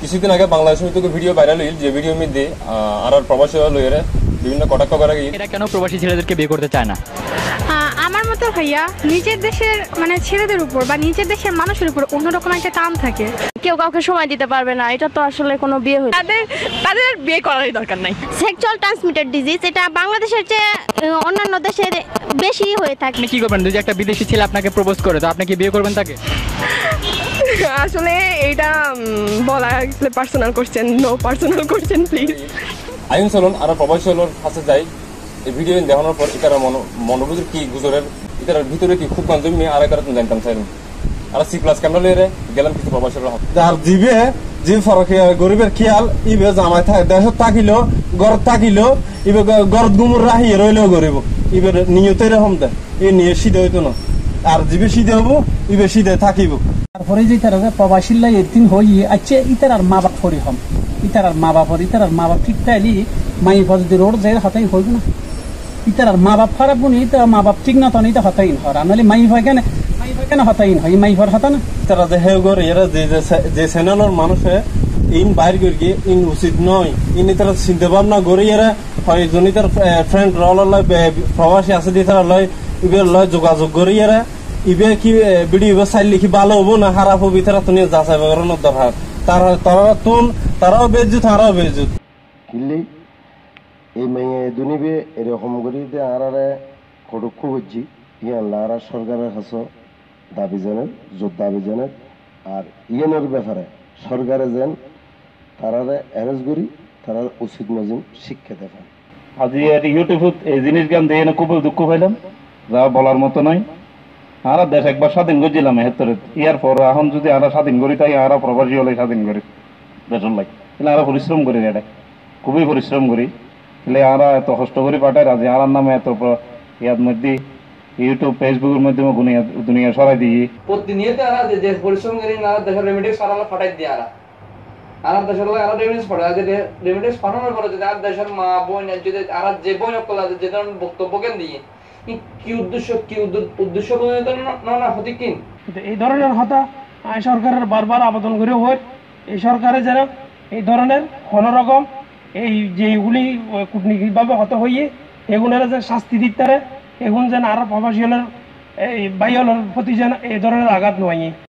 কিছুদিন আগে বাংলাদেশ থেকে ভিডিও ভাইরাল হইল যে ভিডিও মধ্যে আর আর প্রবাসী লইরে বিভিন্ন কটাক্ষ করা গিয়ে এটা কেন প্রবাসী ছেলেদেরকে বিয়ে করতে চায় না? আহ, আমার মতো ভাইয়া নিজের দেশের মানে ছেলেদের উপর বা নিজের দেশের মানুষের উপর অন্যরকম একটা টান থাকে। কেউ কাউকে সময় দিতে পারবে না এটা তো আসলে কোনো বিয়ে হচ্ছে তাদের তাদের বিয়ে করারই দরকার নাই। সেক্সুয়াল ট্রান্সমিটেড ডিজিজ এটা বাংলাদেশের চেয়ে অন্যান্য দেশের বেশি হয়ে থাকে। আপনি কি করবেন? যদি একটা বিদেশি ছেলে আপনাকে প্রপোজ করে তো আপনি কি বিয়ে করবেন তাকে? আসলে এইটা উম, বলা personal question no personal question please আইন চলন আর প্রবাসী হলোর কাছে যাই এই ভিডিও দেখানোর পর ইতারা মন মনোবুঝের কি গুজরের ইতারার ভিতরে কি খুব গঞ্জম নিয়ে আর একার জানতাম চাইলাম আর সি প্লাস ক্যামেরা লইরে গেলাম কিছু প্রবাসী হাত। আর জিবে যে ফরক গরিবের খেয়াল ইবে জামাই থাকে দেশত থাকিল গড়ত থাকিল ইবে গড়ত গুমুর রাহি রইলেও গরিব। ইবে নিয়তে রকম দে এই নিয়ে সিধে হইতো না। আর জিবে সিধে হব ইবে সিধে থাকিব। তারপরে যে তারা যে প্রবাসীল্লা এদিন হই আচ্ছা ইতার আর মা বাপ ফরি হম। ইতার আর মা বাপ ইতার আর মা বাপ ঠিক তাইলি, মাই যদি রোড যায়, হতাই হইব না। ইতার আর মা বাপ খারাপ বুনি ইতার মা বাপ ঠিক না তো ইতা হতাই হর। আনালি মাই হয় কেন? মাই হয় কেন হতাই হয়? মাই হর হতা না? তারা যে হে গর এরা যে যে সে- যে চ্যানেলের মানুষে, ইন বাইর করি ইন উচিত নয়। ইন তারা চিন্তা ভাবনা করি এরা হয় জনি তার ফ্রেন্ড রল লয় প্রবাসী আছে দিয়ে তারা লয় ইবে লয় যোগাযোগ করি এরা। ইবে কি ভিডিও ইবে চাইলে কি ভালো হব না খারাপ হবি তারা তুমি যাচাই বাগানোর দরকার তারা তারা তুন তারাও বেজুত তারাও বেজুত কিনলেই এই মেয়ে দুনিবে এরকম করি যে আরারে কটক্ষ করছি ইয়ান লারা সরকারের কাছে দাবি জানেন জোর দাবি জানেন। আর ইয়ানের ব্যাপারে সরকারে যেন তারারে অ্যারেস্ট করি তারা উচিত মজিম শিক্ষা দেখান আজি ইউটিউবত এই জিনিস গান দিয়ে খুব দুঃখ পাইলাম। যা বলার মতো নয় আর দেশ একবার স্বাধীন করছিলাম হেতরে ইয়ার পর এখন যদি আরা স্বাধীন করি, তাই আরা প্রবাসী হলে স্বাধীন করি। দেশের লাই। তাহলে আরা পরিশ্রম করি এটা খুবই পরিশ্রম করি। তাহলে আরা এত কষ্ট করে পাঠায় রাজি। আরার নামে এত ইয়ার মধ্যে ইউটিউব ফেসবুকের মাধ্যমে দুনিয়া দুনিয়া সরাই দিই প্রতিনিয়ত আরা যে পরিশ্রম করি, না দেশের রেমিডিক্স পাঠালে ফাটাই দিয়ে আরা আর দেশের লোক আর রেমিডিক্স পাঠায়। যদি রেমিডিক্স পাঠানোর পরে যদি আর দেশের মা, বোন, যদি আর যে বোন অকল আছে যে ধরনের বক্তব্য কেন দিয়ে কি উদ্দেশ্য কি উদ্দেশ্য না এই ধরনের হতা সরকারের বারবার আবেদন করে হয়। এই সরকারে যেন এই ধরনের কোনো রকম এই যেগুলি কূটনীতিকভাবে হত হইয়ে এগুলোর যে শাস্তি দিতে এগুন যেন আরও প্রবাসী এই বাইহলের প্রতি যেন এই ধরনের আঘাত নয়